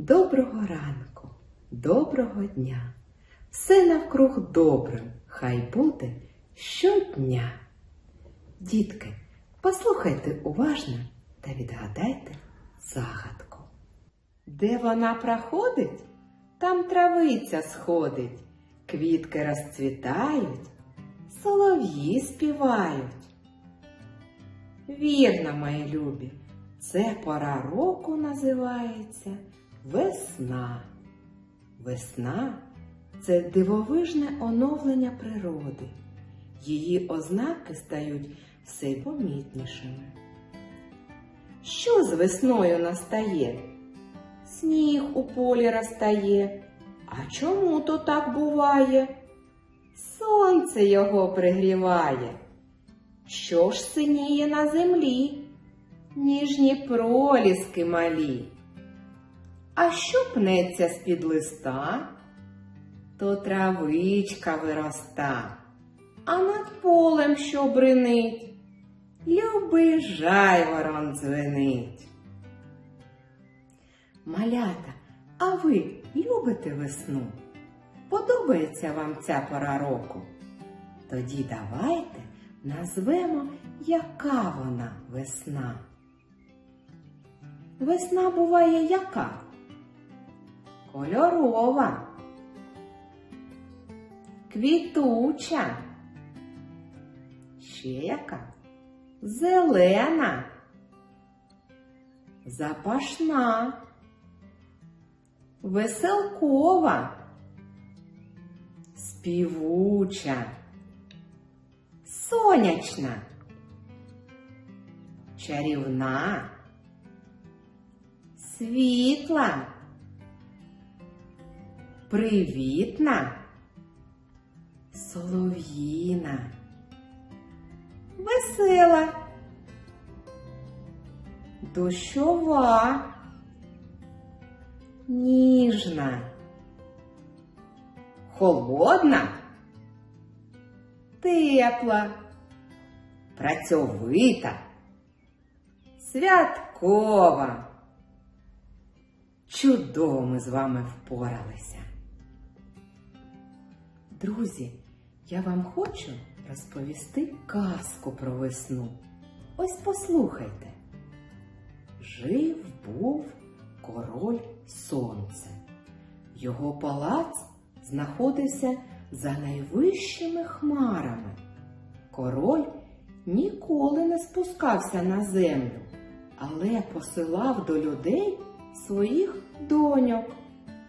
Доброго ранку, доброго дня. Все навкруг добрим, хай буде щодня. Дітки, послухайте уважно та відгадайте загадку. Де вона проходить, там травиця сходить, квітки розцвітають, солов'ї співають. Вірно, мої любі, це пора року називається весна. Весна це дивовижне оновлення природи. Її ознаки стають все помітнішими. Що з весною настає? Сніг у полі розтає. А чому то так буває? Сонце його пригріває. Що ж синіє на землі? Ніжні проліски малі. А що пнеться з-під листа? То травичка вироста, а над полем що бринить? Любий жайворон дзвенить. Малята, а ви любите весну? Подобається вам ця пора року? Тоді давайте назвемо, яка вона весна. Весна буває яка? Кольорова, квітуча, ще яка? Зелена, запашна, веселкова, співуча, сонячна, чарівна, світла, привітна, солов'їна, весела, дощова, ніжна, холодна, тепла, працьовита, святкова. Чудово ми з вами впоралися. Друзі, я вам хочу розповісти казку про весну. Ось послухайте. Жив був король сонце. Його палац знаходився за найвищими хмарами. Король ніколи не спускався на землю, але посилав до людей своїх доньок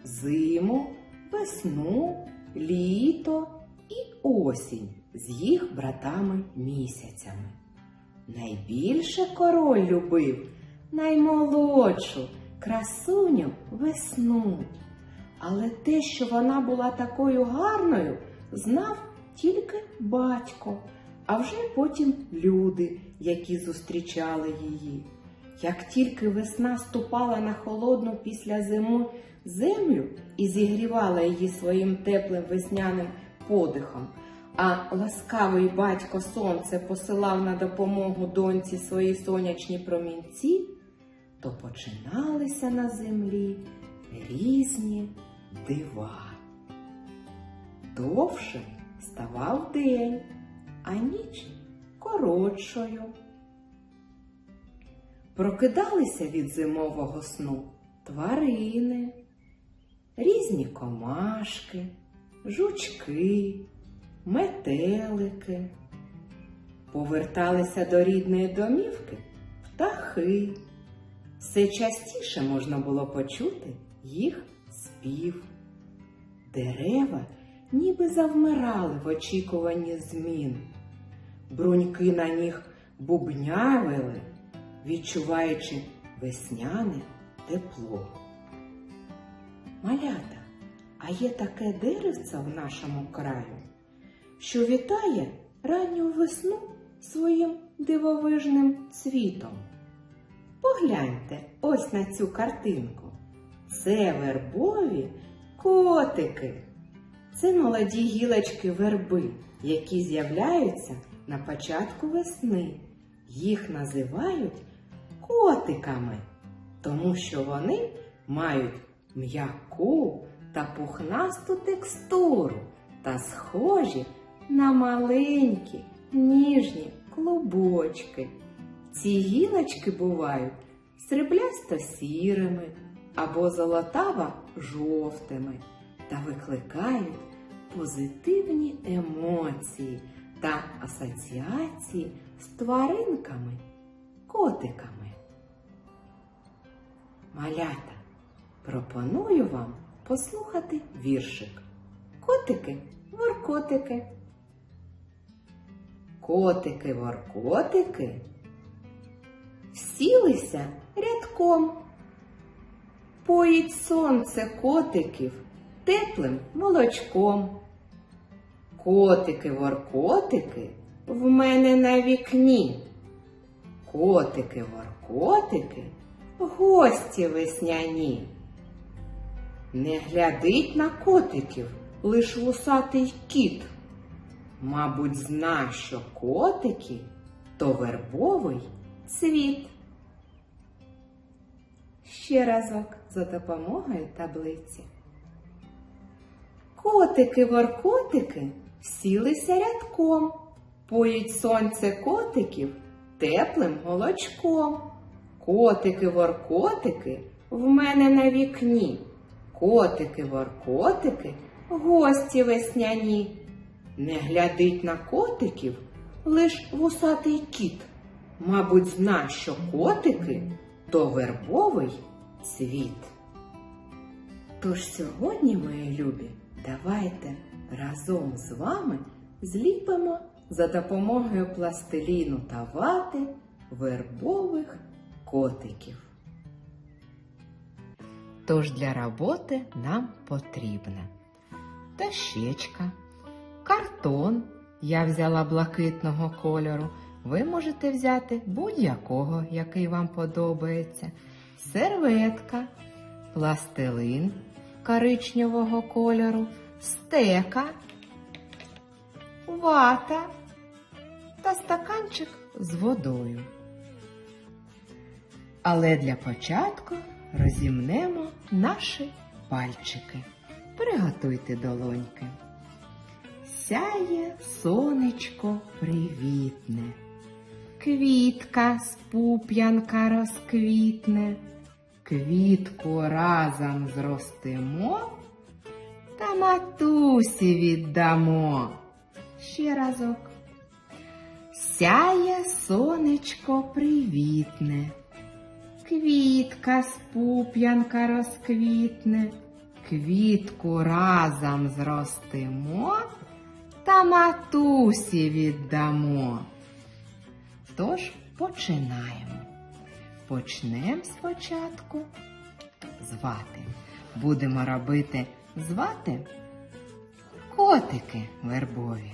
зиму, весну, літо і осінь з їх братами місяцями. Найбільше король любив наймолодшу красуню весну. Але те, що вона була такою гарною, знав тільки батько, а вже потім люди, які зустрічали її. Як тільки весна ступала на холодну після зими землю і зігрівала її своїм теплим весняним подихом, а ласкавий батько сонце посилав на допомогу доньці свої сонячні промінці, то починалися на землі різні дива. Довше ставав день, а ніч коротшою. Прокидалися від зимового сну тварини, різні комашки, жучки, метелики. Поверталися до рідної домівки птахи. Все частіше можна було почути їх спів. Дерева ніби завмирали в очікуванні змін. Бруньки на них бубнявили, відчуваючи весняне тепло. Малята, а є таке деревце в нашому краю, що вітає ранню весну своїм дивовижним цвітом. Погляньте ось на цю картинку. Це вербові котики. Це молоді гілочки верби, які з'являються на початку весни. Їх називають котиками, тому що вони мають м'яку та пухнасту текстуру та схожі на маленькі ніжні клубочки. Ці гілочки бувають сріблясто сірими або золотаво жовтими та викликають позитивні емоції та асоціації з тваринками, котиками. Малята, пропоную вам послухати віршик. Котики, воркотики. Котики, воркотики сілися рядком. Поїть сонце котиків теплим молочком. Котики, воркотики в мене на вікні. Котики, воркотики, гості весняні. Не глядить на котиків лиш вусатий кіт. Мабуть, зна, що котики то вербовий цвіт. Ще разок за допомогою таблиці. Котики, воркотики сілися рядком, поїть сонце котиків теплим молочком. Котики, воркотики в мене на вікні. Котики, воркотики, гості весняні. Не глядить на котиків лиш вусатий кіт. Мабуть, зна, що котики то вербовий цвіт. Тож сьогодні, мої любі, давайте разом з вами зліпимо за допомогою пластиліну та вати вербових котиків. Тож для роботи нам потрібна дощечка, картон. Я взяла блакитного кольору. Ви можете взяти будь-якого, який вам подобається, серветка, пластилин коричневого кольору, стека, вата та стаканчик з водою. Але для початку розімнемо наші пальчики. Приготуйте долоньки. Сяє сонечко привітне, квітка з пуп'янка розквітне, квітку разом зростимо та матусі віддамо. Ще разок. Сяє сонечко привітне, квітка з пуп'янка розквітне, квітку разом зростимо та матусі віддамо. Тож починаємо. Почнемо спочатку з вати. Будемо робити з вати котики вербові.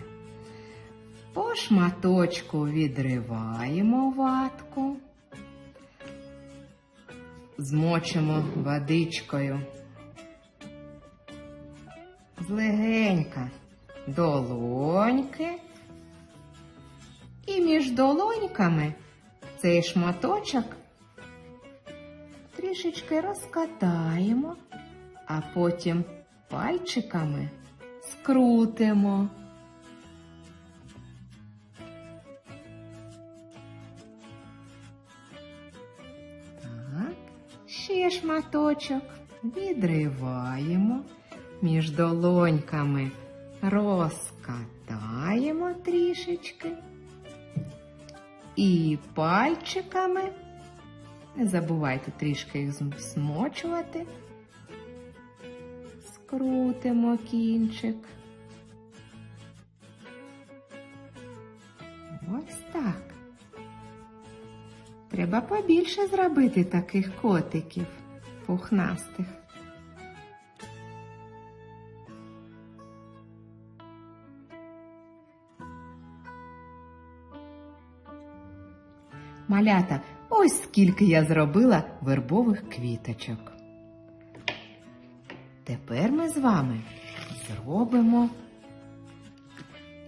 По шматочку відриваємо ватку, змочимо водичкою злегенька долоньки. І між долоньками цей шматочок трішечки розкатаємо, а потім пальчиками скрутимо. Шматочок відриваємо між долоньками, розкатаємо трішечки і пальчиками. Не забувайте трішки їх змочувати. Скрутимо кінчик. Ось так. Треба побільше зробити таких котиків пухнастих. Малята, ось скільки я зробила вербових квіточок. Тепер ми з вами зробимо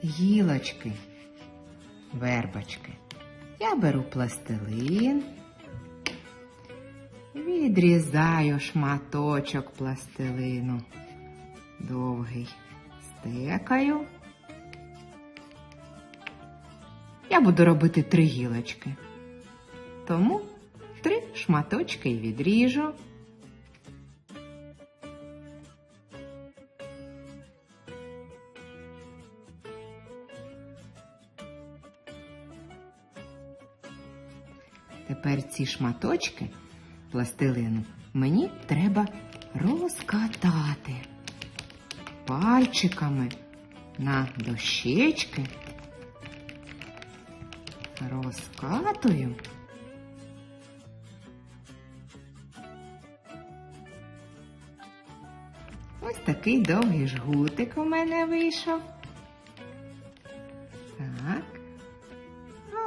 гілочки, вербочки. Я беру пластилин, відрізаю шматочок пластилину. Довгий стекаю. Я буду робити три гілочки. Тому три шматочки відріжу. Тепер ці шматочки пластилину мені треба розкатати пальчиками на дощечки. Розкатую. Ось такий довгий жгутик у мене вийшов. Так.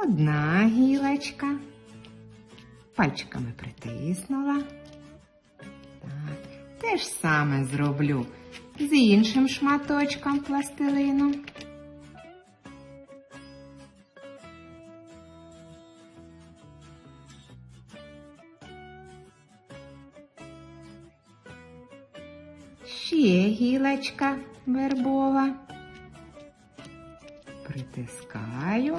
Одна гілочка. Пальчиками притиснула. Так. Те ж саме зроблю з іншим шматочком пластилину. Ще гілочка вербова. Притискаю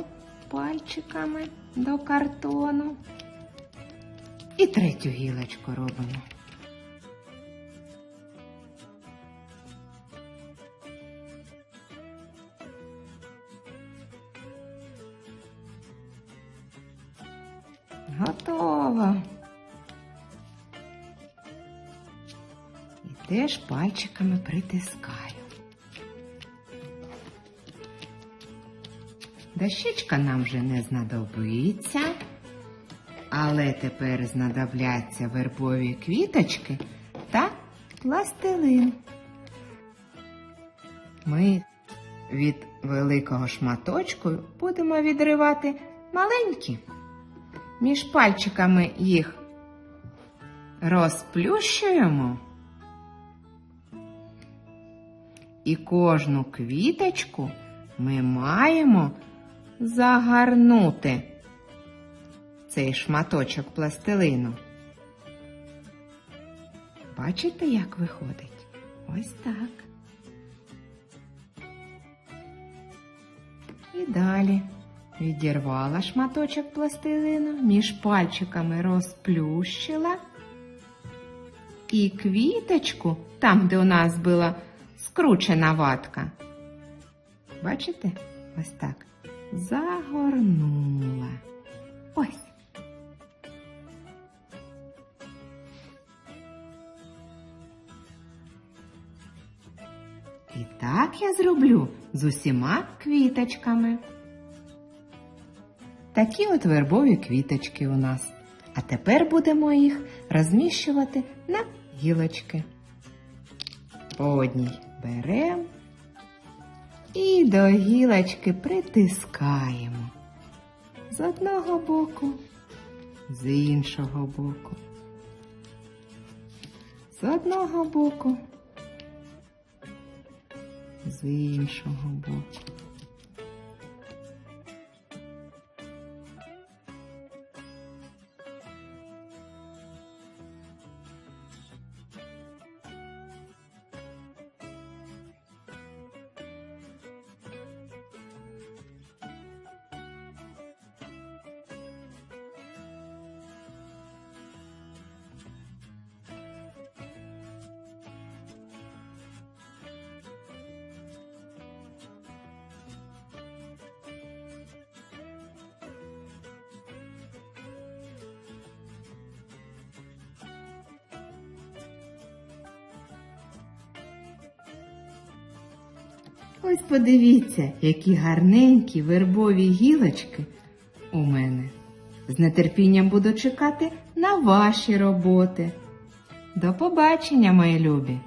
пальчиками до картону. І третю гілочку робимо. Готово. І теж пальчиками притискаю. Дощечка нам вже не знадобиться, але тепер знадобляться вербові квіточки та пластилин. Ми від великого шматочку будемо відривати маленькі. Між пальчиками їх розплющуємо. І кожну квіточку ми маємо загорнути цей шматочок пластилину. Бачите, як виходить? Ось так. І далі відірвала шматочок пластилину, між пальчиками розплющила. І квіточку, там, де у нас була скручена ватка. Бачите? Ось так. Загорнула. Ось. І так я зроблю з усіма квіточками. Такі от вербові квіточки у нас. А тепер будемо їх розміщувати на гілочки. По одній беремо і до гілочки притискаємо. З одного боку, з іншого боку. З одного боку, з іншого боку. Ось подивіться, які гарненькі вербові гілочки у мене. З нетерпінням буду чекати на ваші роботи. До побачення, мої любі!